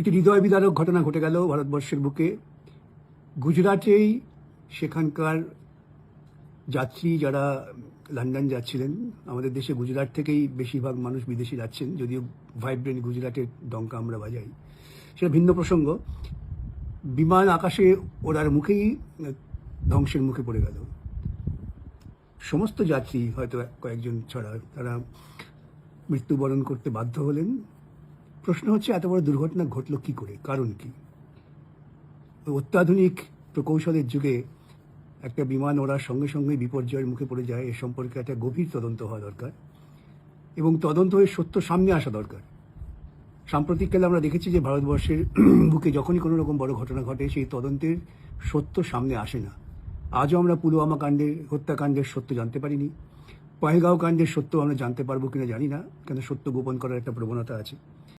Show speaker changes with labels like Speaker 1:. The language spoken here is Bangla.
Speaker 1: একটি হৃদয় বিদারক ঘটনা ঘটে গেল ভারতবর্ষের বুকে। গুজরাটেই সেখানকার যাত্রী যারা লন্ডন যাচ্ছিলেন, আমাদের দেশে গুজরাট থেকেই বেশিরভাগ মানুষ বিদেশি যাচ্ছেন, যদিও ভাইব্রেন্ট গুজরাটের ডঙ্কা আমরা বাজাই। সেটা ভিন্ন প্রসঙ্গ। বিমান আকাশে ওড়ার মুখেই ধ্বংসের মুখে পড়ে গেল। সমস্ত যাত্রী হয়তো কয়েকজন ছাড়া তারা মৃত্যুবরণ করতে বাধ্য হলেন। প্রশ্ন হচ্ছে, এত বড় দুর্ঘটনা ঘটল কি করে? কারণ কি? অত্যাধুনিক প্রকৌশলের যুগে একটা বিমান ওড়ার সঙ্গে সঙ্গে বিপর্যয়ের মুখে পড়ে যায়, এ সম্পর্কে একটা গভীর তদন্ত হওয়া দরকার এবং তদন্ত হয়ে সত্য সামনে আসা দরকার। সাম্প্রতিককালে আমরা দেখেছি যে ভারতবর্ষের বুকে যখনই কোনো রকম বড় ঘটনা ঘটে, সেই তদন্তের সত্য সামনে আসে না। আজও আমরা পুলওয়ামা কাণ্ডের হত্যাকাণ্ডের সত্য জানতে পারিনি। পহেগাঁও কাণ্ডের সত্য আমরা জানতে পারব কিনা জানি না, কেন সত্য গোপন করার একটা প্রবণতা আছে।